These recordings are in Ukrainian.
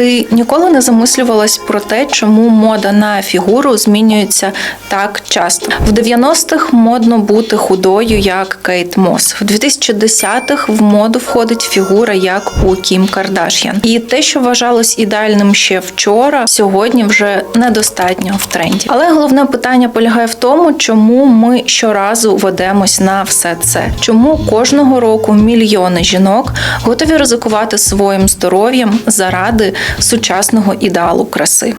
Ти ніколи не замислювалась про те, чому мода на фігуру змінюється так часто. В 90-х модно бути худою, як Кейт Мос. В 2010-х в моду входить фігура, як у Кім Кардаш'ян. І те, що вважалось ідеальним ще вчора, сьогодні вже недостатньо в тренді. Але головне питання полягає в тому, чому ми щоразу ведемось на все це. Чому кожного року мільйони жінок готові ризикувати своїм здоров'ям заради сучасного ідеалу краси.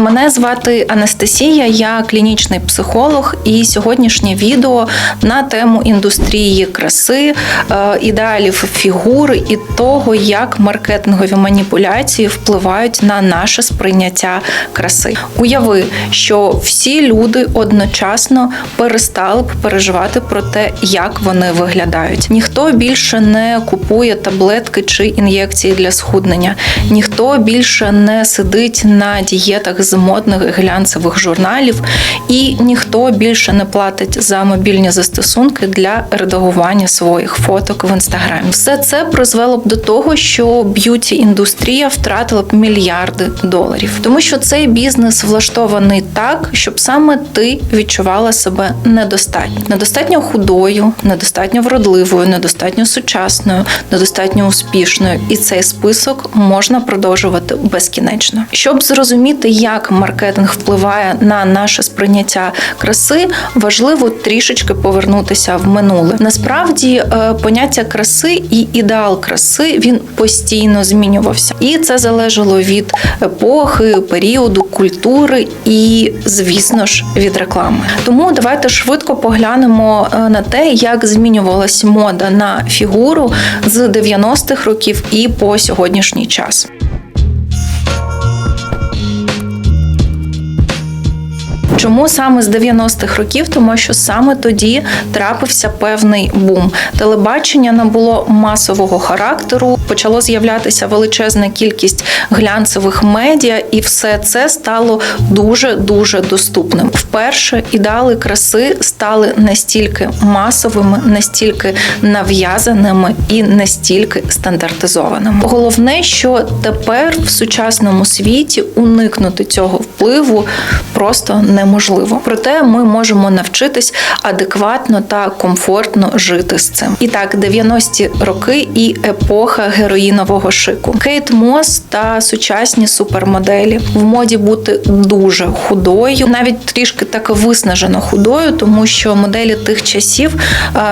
Мене звати Анастасія, я клінічний психолог, і сьогоднішнє відео на тему індустрії краси, е, ідеалів фігури і того, як маркетингові маніпуляції впливають на наше сприйняття краси. Уяви, що всі люди одночасно перестали б переживати про те, як вони виглядають. Ніхто більше не купує таблетки чи ін'єкції для схуднення, ніхто більше не сидить на дієтах з модних глянцевих журналів, і ніхто більше не платить за мобільні застосунки для редагування своїх фоток в інстаграмі. Все це призвело б до того, що б'юті індустрія втратила б мільярди доларів, тому що цей бізнес влаштований так, щоб саме ти відчувала себе недостатньо, недостатньо худою, недостатньо вродливою, недостатньо сучасною, недостатньо успішною, і цей список можна продовжувати безкінечно. Щоб зрозуміти, як маркетинг впливає на наше сприйняття краси, важливо трішечки повернутися в минуле. Насправді е, поняття краси і ідеал краси він постійно змінювався, і це залежало від епохи, періоду, культури і, звісно ж, від реклами. Тому давайте швидко поглянемо е, на те, як змінювалась мода на фігуру з 90-х років і по сьогоднішній час. Чому саме з 90-х років? Тому що саме тоді трапився певний бум. Телебачення набуло масового характеру, почало з'являтися величезна кількість глянцевих медіа, і все це стало дуже дуже доступним. Вперше ідеали краси стали настільки масовими, настільки нав'язаними і настільки стандартизованими. Головне, що тепер в сучасному світі уникнути цього впливу просто неможливо. Проте ми можемо навчитись адекватно та комфортно жити з цим. І так, 90-ті роки і епоха героїнового шику. Кейт Мос та сучасні супермоделі в моді бути дуже худою, навіть трішки так виснажено худою, тому що моделі тих часів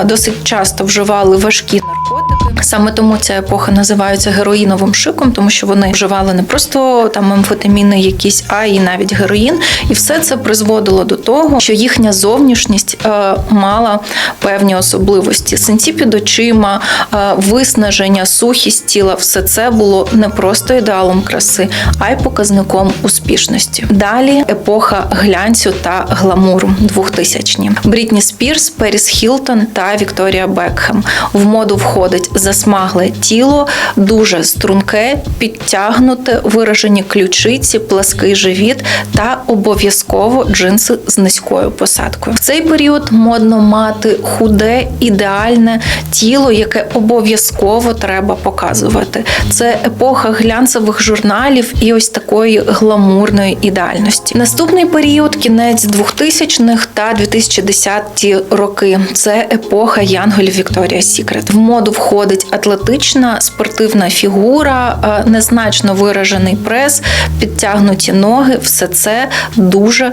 досить часто вживали важкі наркотики. Саме тому ця епоха називається героїновим шиком, тому що вони вживали не просто там амфетаміни якісь, а і навіть героїн. І все це призводило до того, що їхня зовнішність е, мала певні особливості. Синці під очима, е, виснаження, сухість тіла все це було не просто ідеалом краси, а й показником успішності. Далі епоха глянцю та гламуру 2000-ні. Брітні Спірс, Періс Хілтон та Вікторія Бекхем. В моду входить засмагле тіло, дуже струнке, підтягнуте, виражені ключиці, плаский живіт та обов'язково джинси з низькою посадкою. В цей період модно мати худе, ідеальне тіло, яке обов'язково треба показувати. Це епоха глянцевих журналів і ось такої гламурної ідеальності. Наступний період кінець 2000-х та 2010-ті роки. Це епоха Янголів Вікторія Сікрет. В моду входить атлетична спортивна фігура, е, незначно виражений прес, підтягнуті ноги. Все це дуже дуже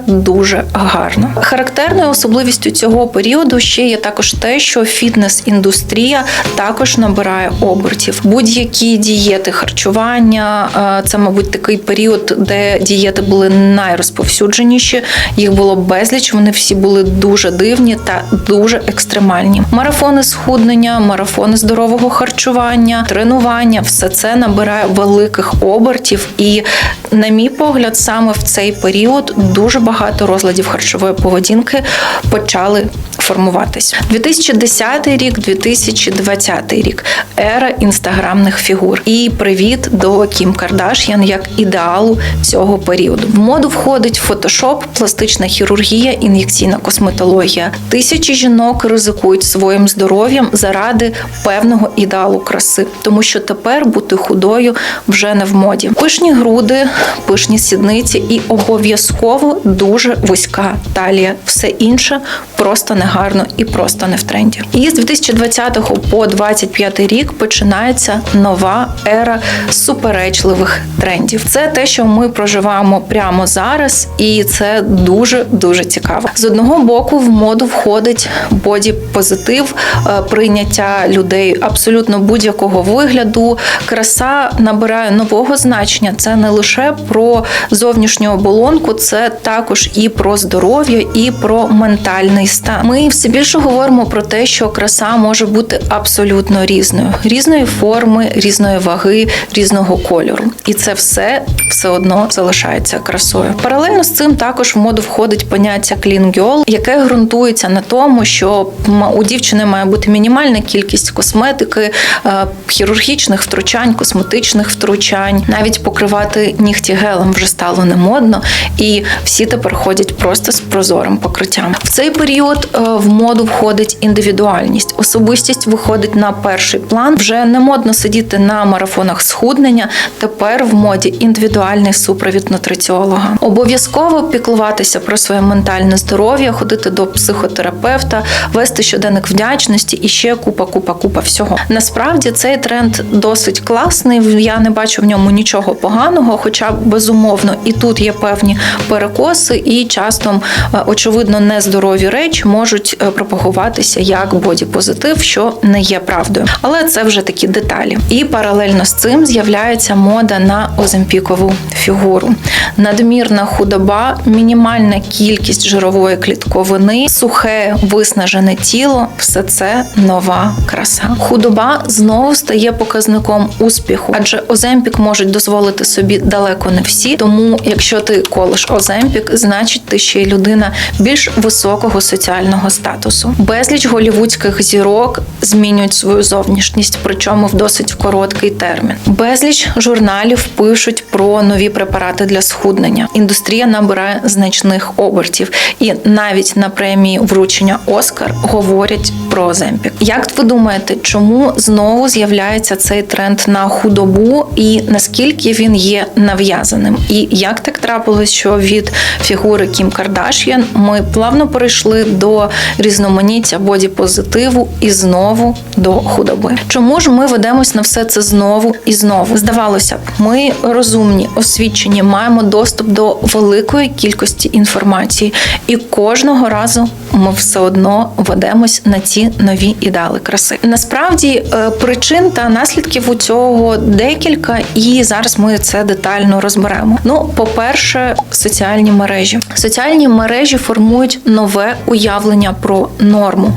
гарно. Характерною особливістю цього періоду ще є також те, що фітнес-індустрія також набирає обертів. Будь-які дієти харчування, е, це, мабуть, такий період, де дієти були найрозповсюдженіші. Їх було безліч. Вони всі були дуже дивні та дуже екстремальні. Марафони схуднення, марафони здорового харчування, тренування все це набирає великих обертів. І, на мій погляд, саме в цей період дуже багато розладів харчової поведінки почали формуватись. 2010 рік, 2020 рік ера інстаграмних фігур. І привіт до Кім Кардаш'ян як ідеалу цього періоду. В моду входить фотошоп, пластична хірургія, ін'єкційна косметологія. Тисячі жінок ризикують своїм здоров'ям заради певного ідеалу краси, тому що тепер бути худою вже не в моді. Пишні груди, пишні сідниці і обов'язково дуже вузька талія. Все інше просто негарно і просто не в тренді. І з 2020 по 2025 рік починається нова ера суперечливих трендів. Це те, що ми проживаємо прямо зараз, і це дуже дуже цікаво. З одного боку, в моду входить боді-позитив, е, прийняття людей абсолютно будь-якого вигляду. Краса набирає нового значення. Це не лише про зовнішню оболонку, це також і про здоров'я, і про ментальний стан. Ми все більше говоримо про те, що краса може бути абсолютно різною, різної форми, різної ваги, різного кольору, і це все все одно залишається красою. Паралельно з цим також в моду входить поняття clean girl, яке ґрунтується на тому, що у дівчини має бути мінімальна кількість косметики, е, хірургічних втручань, косметичних втручань, навіть покривати нігті гелем вже стало не модно, і всі тепер ходять просто з прозорим покриттям. В цей період е, в моду входить індивідуальність. Особистість виходить на перший план. Вже не модно сидіти на марафонах схуднення. Тепер в моді індивідуальний супровід нутриціолога. Обов'язково піклуватися про своє ментальне здоров'я, ходити до психотерапевта, вести щоденник вдячності і ще купа, купа, купа всього. Насправді цей тренд досить класний. Я не бачу в ньому нічого поганого, хоча безумовно і тут є певні перекоси, і часто е, очевидно нездорові речі можуть е, пропагуватися як бодіпозитив, що не є правдою. Але це вже такі деталі. І паралельно з цим з'являється мода на оземпікову фігуру. Надмірна худоба, мінімальна кількість жирової клітковини, сухе виснажене тіло все це нова краса. Худоба знову стає показником успіху, адже оземпік можуть дозволити собі далеко не всі. Тому, якщо ти колиш оземпік, значить ти ще й людина більш високого соціального статусу. Безліч голівудських зірок змінюють свою зовнішність, причому в досить короткий термін. Безліч журналів пишуть про нові препарати для схуднення. Індустрія набирає значних обертів, і навіть на премії вручення Оскар говорять про Оземпік. Як ви думаєте, чому знову з'являється цей тренд на худобу, і наскільки він є нав'язаним? І як так трапилось, що від фігури Кім Кардаш'ян ми плавно перейшли до різноманіття бодіпозитиву і знову до худоби? Чому ж ми ведемось на все це знову і знову? Здавалося б, ми розумні, освічені, маємо доступ до великої кількості інформації, і кожного разу ми все одно ведемось на ці нові ідеали краси. Насправді е, причин та наслідків у цього декілька, і зараз ми це детально розберемо. Ну, по-перше, соціальні мережі. Соціальні мережі формують нове уявлення про норму.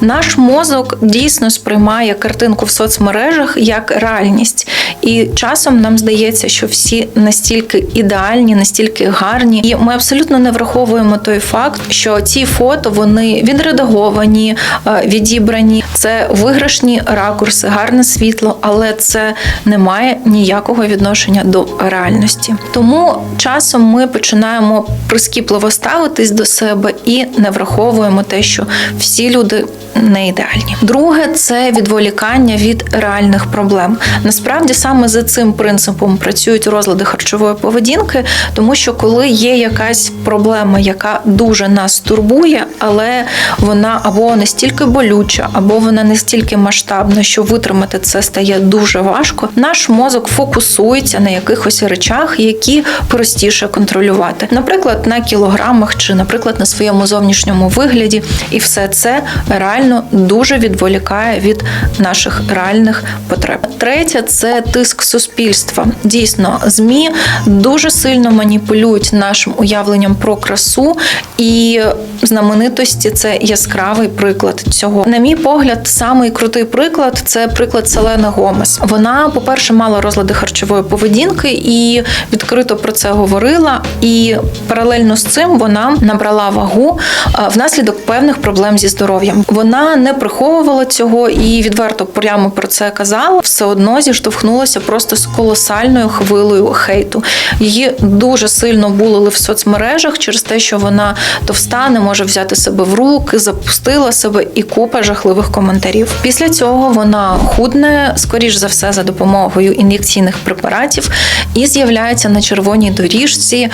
Наш мозок дійсно сприймає картинку в соцмережах як реальність, і часом нам здається, що всі настільки ідеальні, настільки гарні, і ми абсолютно не враховуємо той факт, що ці фото вони відредаговані, е, відібрані. Це виграшні ракурси, гарне світло, але це не має ніякого відношення до реальності. Тому часом ми починаємо прискіпливо ставитись до себе і не враховуємо те, що всі люди не ідеальні. Друге це відволікання від реальних проблем. Насправді саме за цим принципом працюють розлади харчової поведінки, тому що коли є якась проблема, яка дуже нас турбує, але вона або настільки болюча, або вона настільки масштабна, що витримати це стає дуже важко. Наш мозок фокусується на якихось речах, які простіше контролювати, наприклад, на кілограмах чи, наприклад, на своєму зовнішньому вигляді, і все це реально дуже відволікає від наших реальних потреб. Третє це тиск суспільства. Дійсно, змі дуже сильно маніпулюють нашим уявленням про красу, і знаменитості це яскравий приклад цього. На мій погляд, самий крутий приклад це приклад Селени Гомес. Вона, по-перше, мала розлади харчової поведінки і відкрито про це говорила. І паралельно з цим вона набрала вагу е, внаслідок певних проблем зі здоров'ям. Вона не приховувала цього і відверто прямо про це казала. Все одно зіштовхнулася просто з колосальною хвилею хейту. Її дуже сильно булили в соцмережах через те, що вона товста, не може взяти себе в руки, запустила себе і купа жахливих коментарів. Після цього вона худне, скоріш за все, за допомогою ін'єкційних препаратів і з'являється на червоній доріжці е,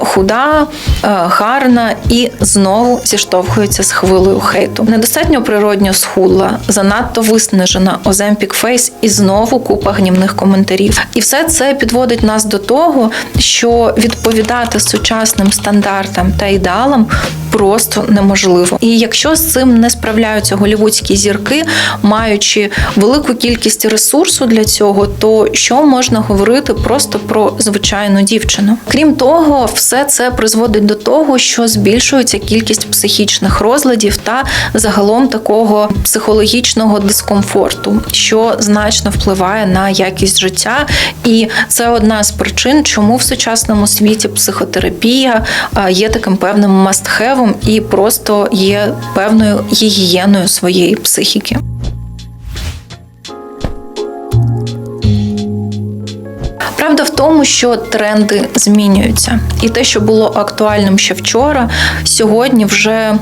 худа, е, гарна і знову зіштовхується з хвилею хейту. Недостатньо природньо схудла, занадто виснажена Оземпік Фейс і знову купа гнівних коментарів. І все це підводить нас до того, що відповідати сучасним стандартам та ідеалам просто неможливо. І якщо з цим не справляються голівудські зірки, маючи велику кількість ресурсу для цього, то що можна говорити просто про звичайну дівчину? Крім того, все це призводить до того, що збільшується кількість психічних розладів та загалом такого психологічного дискомфорту, що значно впливає на якість життя, і це одна з причин, чому в сучасному світі психотерапія є таким певним must-have і просто є певною гігієною своєї психіки. Правда в тому, що тренди змінюються, і те, що було актуальним ще вчора, сьогодні вже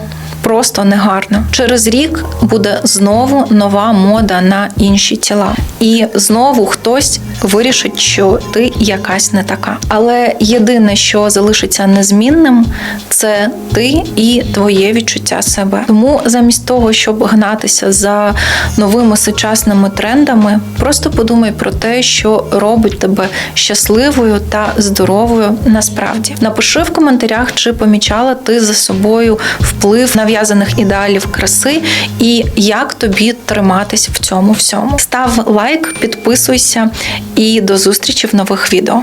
просто негарно. Через рік буде знову нова мода на інші тіла, і знову хтось вирішить, що ти якась не така. Але єдине, що залишиться незмінним, це ти і твоє відчуття себе. Тому замість того, щоб гнатися за новими сучасними трендами, просто подумай про те, що робить тебе щасливою та здоровою насправді. Напиши в коментарях, чи помічала ти за собою вплив нав'язаних ідеалів краси, і як тобі триматись в цьому всьому. Став лайк, підписуйся і до зустрічі в нових відео.